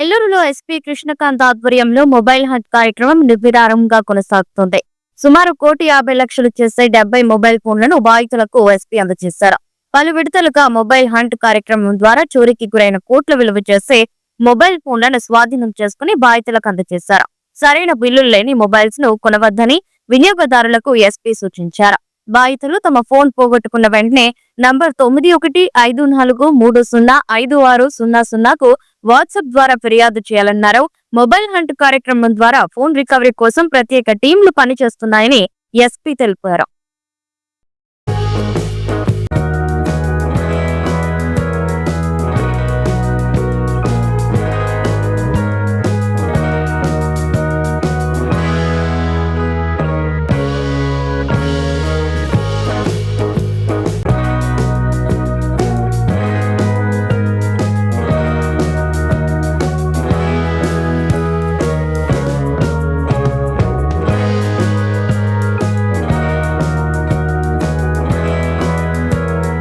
నెల్లూరులో ఎస్పీ కృష్ణకాంత్ ఆధ్వర్యంలో mobile hunt కార్యక్రమం నిర్విరామంగా కొనసాగుతోంది. సుమారు కోటి యాభై లక్షలు చేసే డెబ్బై మొబైల్ ఫోన్లను బాధితులకు ఎస్పీ అందజేశారు. పలు విడతలుగా మొబైల్ హంట్ కార్యక్రమం ద్వారా చోరీకి గురైన కోట్ల విలువ చేసే మొబైల్ ఫోన్లను స్వాధీనం చేసుకుని బాధితులకు అందజేశారు. సరైన బిల్లులు లేని మొబైల్స్ను కొనవద్దని వినియోగదారులకు ఎస్పీ సూచించారు. బాధితులు తమ ఫోన్ పోగొట్టుకున్న వెంటనే నంబర్ తొమ్మిది ఒకటి ఐదు నాలుగు మూడు సున్నా ఐదు ఆరు సున్నా సున్నాకు వాట్సాప్ ద్వారా ఫిర్యాదు చేయాలన్నారు. మొబైల్ హంట్ కార్యక్రమం ద్వారా ఫోన్ రికవరీ కోసం ప్రత్యేక టీంలు పనిచేస్తున్నాయని ఎస్పీ తెలిపారు.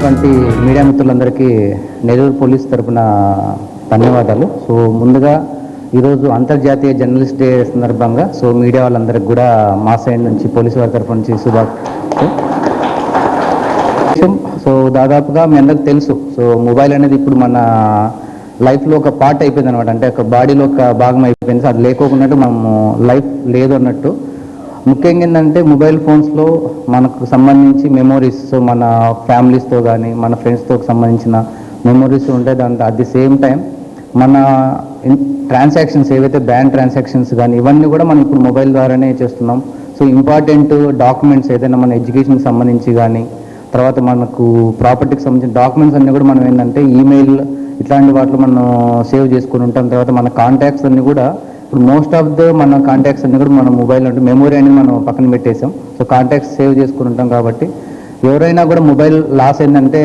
వంటి మీడియా మిత్రులందరికీ నెల్లూరు పోలీస్ తరఫున ధన్యవాదాలు. సో ముందుగా ఈరోజు అంతర్జాతీయ జర్నలిస్ట్ డే సందర్భంగా సో మీడియా వాళ్ళందరికీ కూడా మా సైడ్ నుంచి పోలీసు వారి తరపు నుంచి శుభాకాంక్షలు. సో దాదాపుగా మీ అందరికి తెలుసు సో మొబైల్ అనేది ఇప్పుడు మన లైఫ్లో ఒక పార్ట్ అయిపోయింది అనమాట అంటే ఒక బాడీలో ఒక భాగం అయిపోయింది. సో అది లేకోకున్నట్టు మనము లైఫ్ లేదు అన్నట్టు ముఖ్యంగా ఏంటంటే మొబైల్ ఫోన్స్లో మనకు సంబంధించి మెమోరీస్ మన ఫ్యామిలీస్తో కానీ మన ఫ్రెండ్స్తో సంబంధించిన మెమోరీస్ ఉంటాయి దాంట్లో అట్ ది సేమ్ టైం మన ట్రాన్సాక్షన్స్ ఏవైతే బ్యాంక్ ట్రాన్సాక్షన్స్ కానీ ఇవన్నీ కూడా మనం ఇప్పుడు మొబైల్ ద్వారానే చేస్తున్నాం. సో ఇంపార్టెంట్ డాక్యుమెంట్స్ ఏదైనా మన ఎడ్యుకేషన్కి సంబంధించి కానీ తర్వాత మనకు ప్రాపర్టీకి సంబంధించిన డాక్యుమెంట్స్ అన్నీ కూడా మనం ఏంటంటే ఈమెయిల్ ఇట్లాంటి వాటిలో మనం సేవ్ చేసుకుని ఉంటాం. తర్వాత మన కాంటాక్ట్స్ అన్నీ కూడా ఇప్పుడు మోస్ట్ ఆఫ్ ద మన కాంటాక్ట్స్ అన్ని కూడా మన మొబైల్ అంటే మెమొరీ అనేది మనం పక్కన పెట్టేసాం. సో కాంటాక్ట్స్ సేవ్ చేసుకుని ఉంటాం కాబట్టి ఎవరైనా కూడా మొబైల్ లాస్ అయిందంటే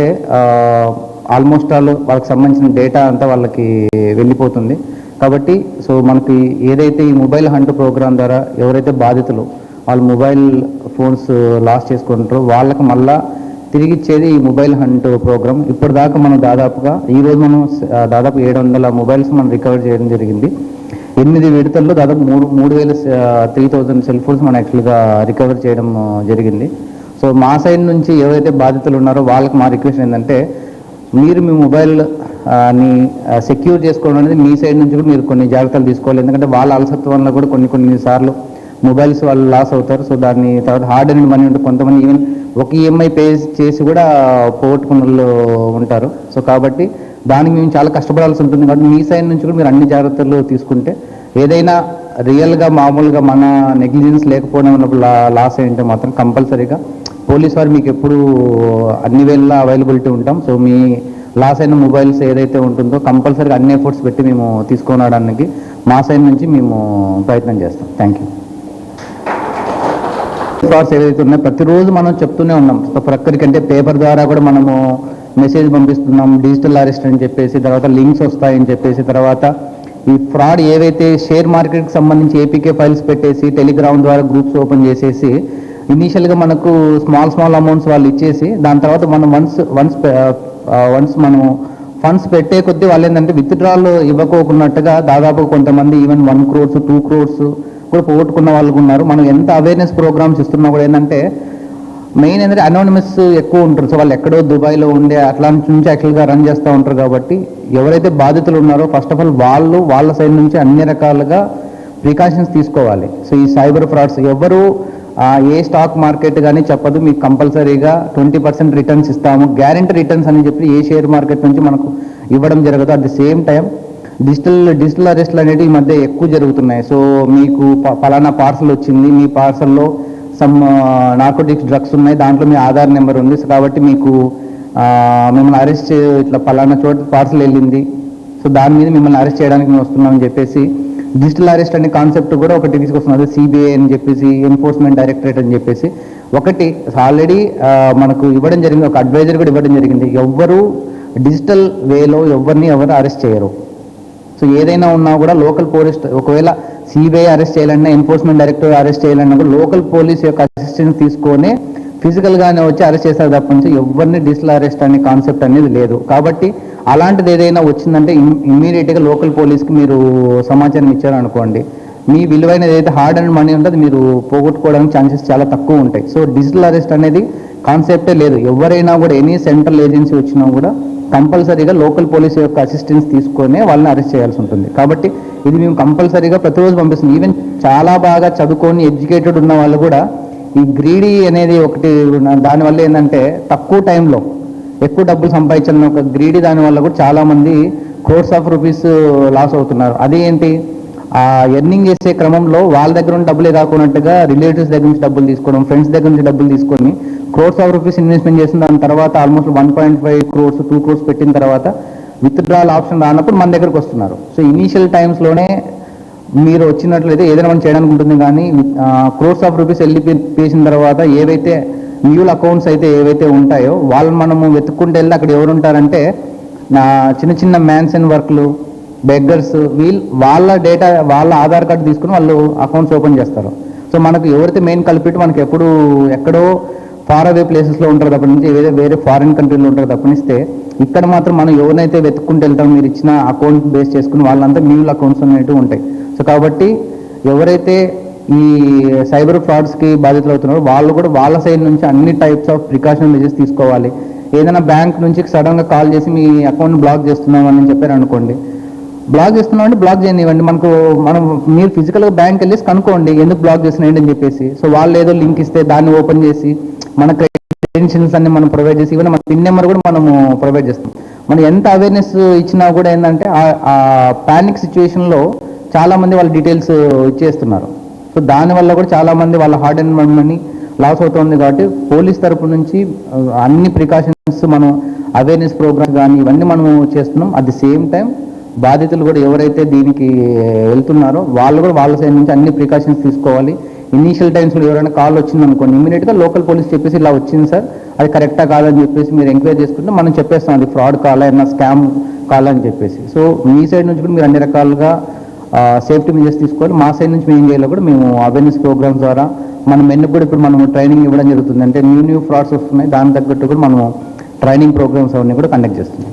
ఆల్మోస్ట్ ఆల్ వాళ్ళకి సంబంధించిన డేటా అంతా వాళ్ళకి వెళ్ళిపోతుంది. కాబట్టి సో మనకి ఏదైతే ఈ మొబైల్ హంట్ ప్రోగ్రామ్ ద్వారా ఎవరైతే బాధితులు వాళ్ళు మొబైల్ ఫోన్స్ లాస్ చేసుకుంటారో వాళ్ళకి మళ్ళా తిరిగి ఇచ్చేది ఈ మొబైల్ హంట్ ప్రోగ్రామ్ ఇప్పటిదాకా మనం దాదాపుగా ఈ రోజు మనం దాదాపు ఏడు వందల మొబైల్స్ మనం రికవర్ చేయడం జరిగింది. ఎనిమిది విడతల్లో దాదాపు మూడు మూడు వేల త్రీ థౌజండ్ సెల్ ఫోన్స్ మనం యాక్చువల్గా రికవర్ చేయడం జరిగింది. సో మా సైడ్ నుంచి ఏవైతే బాధితులు ఉన్నారో వాళ్ళకి మా రిక్వెస్ట్ ఏంటంటే మీరు మీ మొబైల్ని సెక్యూర్ చేసుకోవడం అనేది మీ సైడ్ నుంచి కూడా మీరు కొన్ని జాగ్రత్తలు తీసుకోవాలి. ఎందుకంటే వాళ్ళ అలసత్వంలో కూడా కొన్ని కొన్ని సార్లు మొబైల్స్ వాళ్ళు లాస్ అవుతారు. సో దాన్ని తర్వాత హార్డ్ అండ్ మనీ ఉంటుంది కొంతమంది ఈవెన్ ఒక ఈఎంఐ పే చేసి కూడా పోగొట్టుకున్న వాళ్ళు ఉంటారు. సో కాబట్టి దానికి మేము చాలా కష్టపడాల్సి ఉంటుంది కాబట్టి మీ సైడ్ నుంచి కూడా మీరు అన్ని జాగ్రత్తలు తీసుకుంటే ఏదైనా రియల్గా మామూలుగా మన నెగ్లిజెన్స్ లేకపోవడం ఉన్నప్పుడు లాస్ ఏంటో మాత్రం కంపల్సరీగా పోలీస్ వారు మీకు ఎప్పుడు అన్ని వేళ్ళ అవైలబిలిటీ ఉంటాం. సో మీ లాస్ అయిన మొబైల్స్ ఏదైతే ఉంటుందో కంపల్సరీగా అన్ని ఎఫర్ట్స్ పెట్టి మేము తీసుకునడానికి మా సైడ్ నుంచి మేము ప్రయత్నం చేస్తాం. థ్యాంక్ యూ ఫ్రాడ్స్ ఏవైతే ఉన్నాయో ప్రతిరోజు మనం చెప్తూనే ఉన్నాం. సో ప్రక్కరికంటే పేపర్ ద్వారా కూడా మనము మెసేజ్ పంపిస్తున్నాం డిజిటల్ అరెస్ట్ అని చెప్పేసి తర్వాత లింక్స్ వస్తాయని చెప్పేసి తర్వాత ఈ ఫ్రాడ్ ఏవైతే షేర్ మార్కెట్కి సంబంధించి ఏపీకే ఫైల్స్ పెట్టేసి టెలిగ్రామ్ ద్వారా గ్రూప్స్ ఓపెన్ చేసేసి ఇనీషియల్గా మనకు స్మాల్ స్మాల్ అమౌంట్స్ వాళ్ళు ఇచ్చేసి దాని తర్వాత మనం వన్స్ వన్స్ వన్స్ మనం ఫండ్స్ పెట్టే కొద్దీ వాళ్ళు ఏంటంటే విత్డ్రాల్ ఇవ్వకోకున్నట్టుగా దాదాపు కొంతమంది even one crores two crores కూడా పోగొట్టుకున్న వాళ్ళు ఉన్నారు మనం ఎంత అవేర్నెస్ ప్రోగ్రామ్స్ ఇస్తున్నా కూడా ఏంటంటే మెయిన్ ఏంటంటే అనోనిమస్ ఎక్కువ ఉంటారు. సో వాళ్ళు ఎక్కడో దుబాయ్లో ఉండే అట్లాంటి నుంచి యాక్చువల్గా రన్ చేస్తూ ఉంటారు కాబట్టి ఎవరైతే బాధితులు ఉన్నారో ఫస్ట్ ఆఫ్ ఆల్ వాళ్ళు వాళ్ళ సైడ్ నుంచి అన్ని రకాలుగా ప్రికాషన్స్ తీసుకోవాలి. సో ఈ సైబర్ ఫ్రాడ్స్ ఎవరు ఏ స్టాక్ మార్కెట్ కానీ చెప్పదు. మీకు కంపల్సరీగా ట్వంటీ పర్సెంట్ రిటర్న్స్ ఇస్తాము. గ్యారెంటీ రిటర్న్స్ అని చెప్పి ఏ షేర్ మార్కెట్ నుంచి మనకు ఇవ్వడం జరగదు. At the same time digital digital అరెస్ట్లు అనేవి ఈ మధ్య ఎక్కువ జరుగుతున్నాయి. సో మీకు ప- పలానా పార్సల్ వచ్చింది. మీ పార్సల్లో సమ్ నార్కోటిక్స్ డ్రగ్స్ ఉన్నాయి. దాంట్లో మీ ఆధార్ నెంబర్ ఉంది. సో కాబట్టి మీకు మిమ్మల్ని అరెస్ట్ ఇట్లా పలానా చోట పార్సల్ వెళ్ళింది. సో దాని మీద మిమ్మల్ని అరెస్ట్ చేయడానికి మేము వస్తున్నామని చెప్పేసి డిజిటల్ అరెస్ట్ అనే కాన్సెప్ట్ కూడా ఒకటి తీసుకొస్తుంది అదే సిబిఐ అని చెప్పేసి ఎన్ఫోర్స్మెంట్ డైరెక్టరేట్ అని చెప్పేసి. ఒకటి ఆల్రెడీ మనకు ఇవ్వడం జరిగింది. ఒక అడ్వైజర్ కూడా ఇవ్వడం జరిగింది. ఎవ్వరు డిజిటల్ వేలో ఎవరిని ఎవరు అరెస్ట్ చేయరు. సో ఏదైనా ఉన్నా కూడా లోకల్ పోలీస్ ఒకవేళ సిబిఐ అరెస్ట్ చేయాలన్నా ఎన్ఫోర్స్మెంట్ డైరెక్టర్ అరెస్ట్ చేయాలన్నా కూడా లోకల్ పోలీస్ యొక్క అసిస్టెన్స్ తీసుకొని ఫిజికల్ గానే వచ్చి అరెస్ట్ చేస్తారు తప్ప నుంచి ఎవరిని డిజిటల్ అరెస్ట్ అనే కాన్సెప్ట్ అనేది లేదు. కాబట్టి అలాంటిది ఏదైనా వచ్చిందంటే ఇమ్మీడియట్గా లోకల్ పోలీస్కి మీరు సమాచారం ఇచ్చారనుకోండి. మీ విలువైనది ఏదైతే హార్డ్ అండ్ మనీ ఉంటుందో మీరు పోగొట్టుకోవడానికి ఛాన్సెస్ చాలా తక్కువ ఉంటాయి. సో డిజిటల్ అరెస్ట్ అనేది కాన్సెప్టే లేదు. ఎవరైనా కూడా ఎనీ సెంట్రల్ ఏజెన్సీ వచ్చినా కూడా కంపల్సరీగా లోకల్ పోలీస్ యొక్క అసిస్టెన్స్ తీసుకొని వాళ్ళని అరెస్ట్ చేయాల్సి ఉంటుంది. కాబట్టి ఇది మేము కంపల్సరీగా ప్రతిరోజు పంపిస్తుంది ఈవెన్ చాలా బాగా చదువుకొని ఎడ్యుకేటెడ్ ఉన్న వాళ్ళు కూడా ఈ గ్రీడీ అనేది ఒకటి దానివల్ల ఏంటంటే తక్కువ టైంలో ఎక్కువ డబ్బులు సంపాదించాలని ఒక గ్రీడీ దాని వల్ల కూడా చాలామంది కోర్స్ క్రోర్స్ ఆఫ్ రూపీస్ లాస్ అవుతున్నారు. అది ఏంటి? ఆ ఎర్నింగ్ చేసే క్రమంలో వాళ్ళ దగ్గర ఉన్న డబ్బులే కాకున్నట్టుగా రిలేటివ్స్ దగ్గర నుంచి డబ్బులు తీసుకోవడం ఫ్రెండ్స్ దగ్గర నుంచి డబ్బులు తీసుకొని క్రోర్స్ ఆఫ్ రూపీస్ ఇన్వెస్ట్మెంట్ చేసిన దాని తర్వాత almost one point five crores two crores పెట్టిన తర్వాత విత్డ్రాల్ ఆప్షన్ రానప్పుడు మన దగ్గరకు వస్తున్నారు. సో ఇనీషియల్ టైమ్స్లోనే మీరు వచ్చినట్లయితే ఏదైనా మనం చేయడానికి ఉంటుంది కానీ క్రోర్స్ ఆఫ్ రూపీస్ వెళ్ళి పేసిన తర్వాత ఏవైతే న్యూల్ అకౌంట్స్ అయితే ఏవైతే ఉంటాయో వాళ్ళని మనము వెతుక్కుంటూ వెళ్ళి అక్కడ ఎవరుంటారంటే నా చిన్న చిన్న మ్యాన్స్ అండ్ వర్క్లు బెగ్గర్స్ వీళ్ళు వాళ్ళ డేటా వాళ్ళ ఆధార్ కార్డు తీసుకుని వాళ్ళు అకౌంట్స్ ఓపెన్ చేస్తారు. సో మనకు ఎవరైతే మెయిన్ కల్పిట్ మనకు ఎప్పుడు ఎక్కడో ఫార్ అవే ప్లేసెస్లో ఉంటారు తప్ప నుంచి ఏదైతే వేరే ఫారిన్ కంట్రీలో ఉంటారు తప్పనిస్తే ఇక్కడ మాత్రం మనం ఎవరినైతే వెతుక్కుంటూ వెళ్తాం మీరు ఇచ్చిన అకౌంట్ బేస్ చేసుకుని వాళ్ళంతా మ్యూల్ అకౌంట్స్ అనేవి ఉంటాయి. సో కాబట్టి ఎవరైతే ఈ సైబర్ ఫ్రాడ్స్కి బాధితులు అవుతున్నారో వాళ్ళు కూడా వాళ్ళ సైడ్ నుంచి అన్ని టైప్స్ ఆఫ్ ప్రికాషన్ మెజర్స్ తీసుకోవాలి. ఏదైనా బ్యాంక్ నుంచి సడన్గా కాల్ చేసి మీ అకౌంట్ బ్లాక్ చేస్తున్నాం అని చెప్పారు అనుకోండి బ్లాక్ చేస్తున్నాం అంటే బ్లాక్ చేయనివ్వండి. మనకు మనం మీరు ఫిజికల్గా బ్యాంక్ వెళ్ళేసి కనుక్కోండి ఎందుకు బ్లాక్ చేస్తున్నాయండి అని చెప్పేసి. సో వాళ్ళు ఏదో లింక్ ఇస్తే దాన్ని ఓపెన్ చేసి మన క్రెడెన్షియల్స్ అన్ని మనం ప్రొవైడ్ చేసి ఈవెన్ మన పిన్ నెంబర్ కూడా మనము ప్రొవైడ్ చేస్తాం. మనం ఎంత అవేర్నెస్ ఇచ్చినా కూడా ఏంటంటే ఆ పానిక్ సిచ్యువేషన్లో చాలామంది వాళ్ళ డీటెయిల్స్ ఇచ్చేస్తున్నారు. సో దానివల్ల కూడా చాలామంది వాళ్ళ హార్డ్ అండ్ మనీ లాస్ అవుతుంది కాబట్టి పోలీస్ తరపు నుంచి అన్ని ప్రికాషన్స్ మనం అవేర్నెస్ ప్రోగ్రామ్స్ కానీ ఇవన్నీ మనము చేస్తున్నాం. అట్ ది సేమ్ టైం బాధితులు కూడా ఎవరైతే దీనికి వెళ్తున్నారో వాళ్ళు కూడా వాళ్ళ సైడ్ నుంచి అన్ని ప్రికాషన్స్ తీసుకోవాలి. ఇనీషియల్ టైమ్స్లో ఎవరైనా కాల్ వచ్చింది అనుకోండి ఇమీడియట్గా లోకల్ పోలీస్ చెప్పేసి ఇలా వచ్చింది సార్ అది కరెక్టా కాదని చెప్పేసి మీరు ఎంక్వైరీ చేసుకుంటే మనం చెప్పేస్తాం అది ఫ్రాడ్ కాలా అయినా స్కామ్ కాల్ అని చెప్పేసి. సో మీ సైడ్ నుంచి కూడా మీరు అన్ని రకాలుగా సేఫ్టీ మెజర్స్ తీసుకోవాలి. మా సైడ్ నుంచి మేము ఏం చేయాలో కూడా మేము అవేర్నెస్ ప్రోగ్రామ్స్ ద్వారా మన మెన్ను కూడా ఇప్పుడు మనం ట్రైనింగ్ ఇవ్వడం జరుగుతుంది అంటే న్యూ న్యూ ఫ్రాడ్స్ వస్తున్నాయి దాని తగ్గట్టు కూడా మనము ట్రైనింగ్ ప్రోగ్రామ్స్ అవన్నీ కూడా కండక్ట్ చేస్తున్నాం.